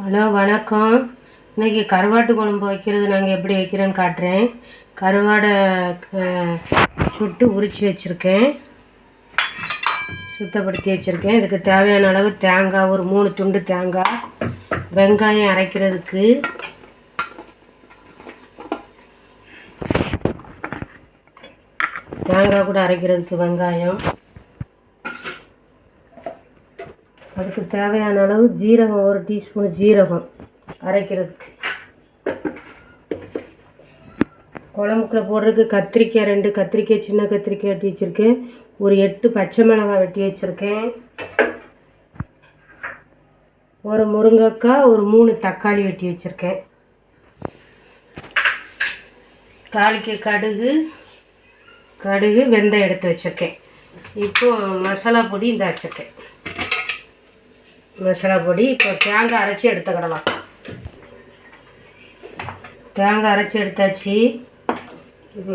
Hello வணக்கம். இன்றைக்கி கருவாட்டு குழம்பு வைக்கிறது நாங்கள் எப்படி வைக்கிறோன்னு காட்டுறேன். கருவாடை சுட்டு உரித்து வச்சுருக்கேன். சுத்தப்படுத்தி வச்சுருக்கேன். இதுக்கு தேவையான அளவு தேங்காய் ஒரு மூணு துண்டு தேங்காய். வெங்காயம் அரைக்கிறதுக்கு. தேங்காய் கூட அரைக்கிறதுக்கு வெங்காயம். அதுக்கு தேவையான அளவு ஜீரகம் ஒரு டீஸ்பூன் ஜீரகம் அரைக்கிறதுக்கு. குழம்புக்குள்ள போடுறதுக்கு கத்திரிக்காய் ரெண்டு கத்திரிக்காய் சின்ன கத்திரிக்காய் வெட்டி வச்சுருக்கேன். ஒரு எட்டு பச்சை மிளகாய் வெட்டி வச்சுருக்கேன். ஒரு முருங்கைக்காய் ஒரு மூணு தக்காளி வெட்டி வச்சுருக்கேன். தாளிக்க கடுகு கடுகு வெந்தயம் எடுத்து வச்சுருக்கேன். இப்போ மசாலா பொடி இந்த வச்சுருக்கேன். மசாலா பொடி இப்போ தேங்காய் அரைச்சி எடுத்துக்கிடலாம். தேங்காய் அரைச்சி எடுத்தாச்சு. இப்போ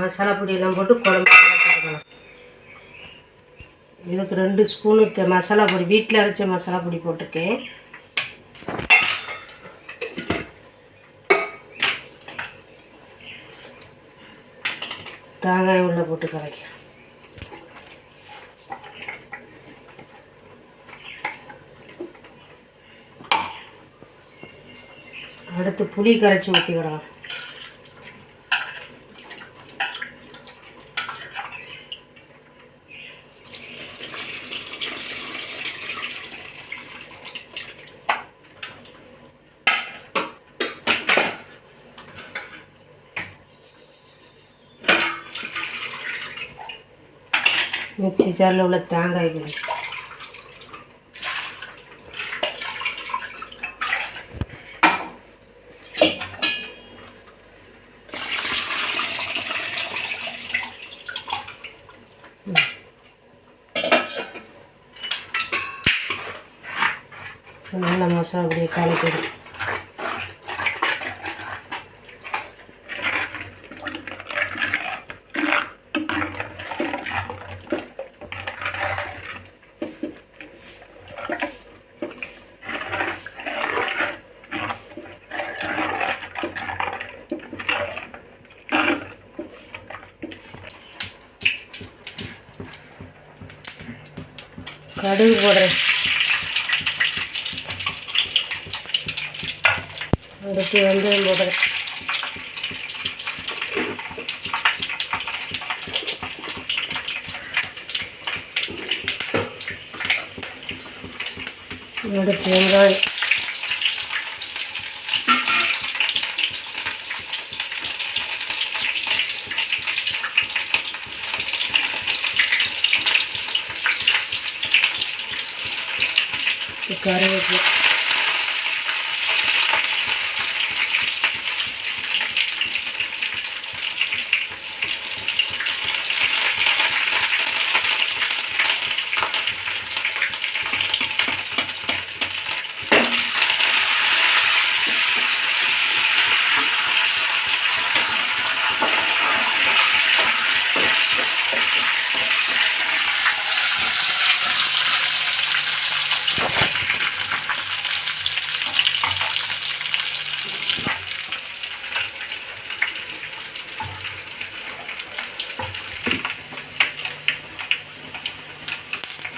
மசாலா பொடியெல்லாம் போட்டு குழம்பு கலக்கிடலாம் இதுக்கு ரெண்டு ஸ்பூனு மசாலா பொடி வீட்டில் அரைச்ச மசாலா பொடி போட்டிருக்கேன். தேங்காய் உள்ள போட்டு கலக்கிறேன் அடுத்து புளி கரைச்சி ஊற்றிக்கிடலாம் மிக்ஸி ஜாரில் உள்ள தேங்காய்கள் மசாலா மசாலா அப்படியே கலக்கிடும் கடுகு போடுறேன். அடுத்து வெந்தயம் போடுறேன். அடுத்து வெங்காயம். கருவேப்பிலை.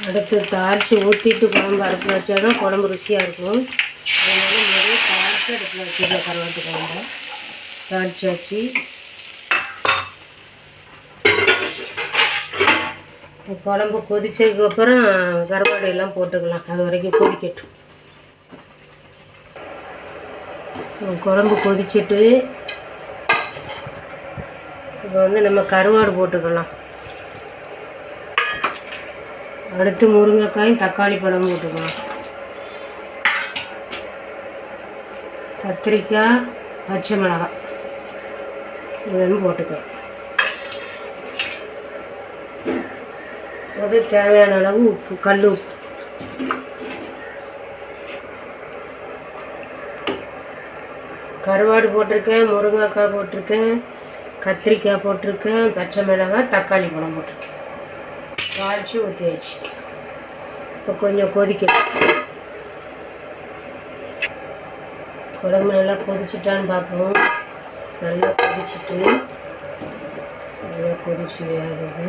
அடுத்து தாளித்து ஊற்றிட்டு குழம்பு அடுப்பில் வச்சா தான் குழம்பு ருசியாக இருக்கும். அதனால நிறைய தாளித்து அடுப்பில் வச்சிடலாம் கருவாட்டு குழம்பு தாளித்து வச்சு குழம்பு கொதிச்சதுக்கப்புறம் கருவாடு எல்லாம் போட்டுக்கலாம். அது வரைக்கும் கொதிக்கட்டும். குழம்பு கொதிச்சிட்டு இப்போ வந்து நம்ம கருவாடு போட்டுக்கலாம். அடுத்து முருங்கைக்காயும் தக்காளி பழமும் போட்டுக்கலாம் கத்திரிக்காய் பச்சை மிளகாய். இதெல்லாம் போட்டுக்கலாம் அது தேவையான அளவு உப்பு கல் உப்பு. கருவாடு போட்டிருக்கேன் முருங்கைக்காய் போட்டிருக்கேன் கத்திரிக்காய் போட்டிருக்கேன் பச்சை மிளகாய் தக்காளி பழம் போட்டிருக்கேன். காய்ச்சி ஊற்றியாச்சு இப்போ கொஞ்சம் கொதிக்கணும் குழம்பு நல்லா கொதிச்சிட்டான்னு பார்ப்போம் நல்லா கொதிச்சிட்டு நல்லா கொதிச்சு வேகுது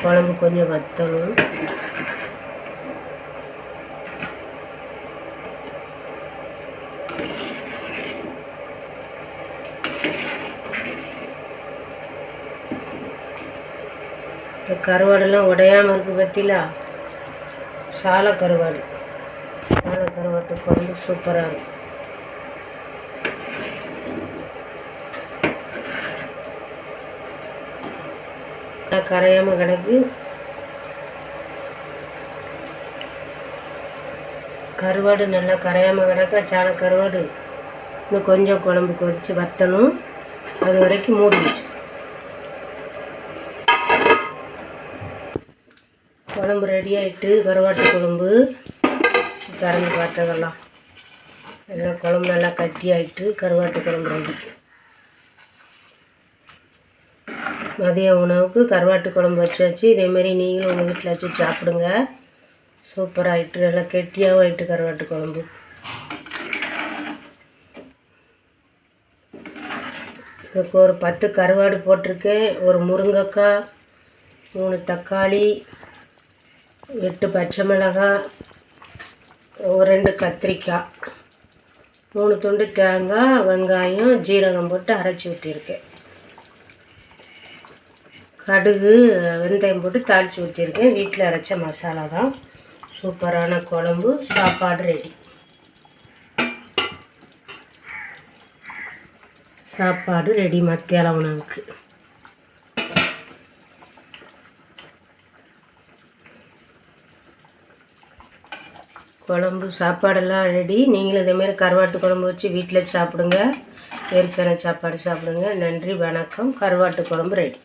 குழம்பு கொஞ்சம் வத்தணும் இந்த கருவாடெல்லாம் உடையாமல் இருக்குது பார்த்தீங்களா சால கருவாடு. சால கருவாட்டு குழம்பு சூப்பராக இருக்கும் நல்லா கரையாமல் கிடக்கு. கருவாடு நல்லா கரையாமல் கிடக்க சால கருவாடு. இன்னும் கொஞ்சம் குழம்பு வச்சு வற்றணும் அது வரைக்கும் மூடி வச்சு குழம்பு ரெடி ஆகிட்டு கருவாட்டு குழம்பு. திறந்து பார்த்ததெல்லாம். நல்லா குழம்பு நல்லா கட்டி ஆகிட்டு கருவாட்டு குழம்பு ரெடி மதிய உணவுக்கு கருவாட்டு குழம்பு வச்சாச்சு. இதேமாரி நீங்களும் உங்கள் வீட்டில் வச்சு சாப்பிடுங்க. சூப்பராகிட்டு நல்லா கெட்டியாகவும் ஆகிட்டு கருவாட்டு குழம்பு. இதுக்கு ஒரு பத்து கருவாடு போட்டிருக்கேன். ஒரு முருங்கைக்காய் மூணு தக்காளி எட்டு பச்சை மிளகாய் ஒரு ரெண்டு கத்திரிக்காய் மூணு துண்டு தேங்காய் வெங்காயம் ஜீரகம் போட்டு அரைச்சி ஊற்றிருக்கேன் கடுகு வெந்தயம் போட்டு தாளித்து ஊற்றிருக்கேன் வீட்டில் அரைச்ச மசாலா தான். சூப்பரான குழம்பு சாப்பாடு ரெடி. சாப்பாடு ரெடி மத்தியால உணவுக்கு. குழம்பு சாப்பாடெல்லாம் ரெடி நீங்களும் இதேமாரி கருவாட்டு குழம்பு வச்சு வீட்டில் சாப்பிடுங்க. ஏற்கனவே சாப்பாடு சாப்பிடுங்க. நன்றி வணக்கம். கருவாட்டு குழம்பு ரெடி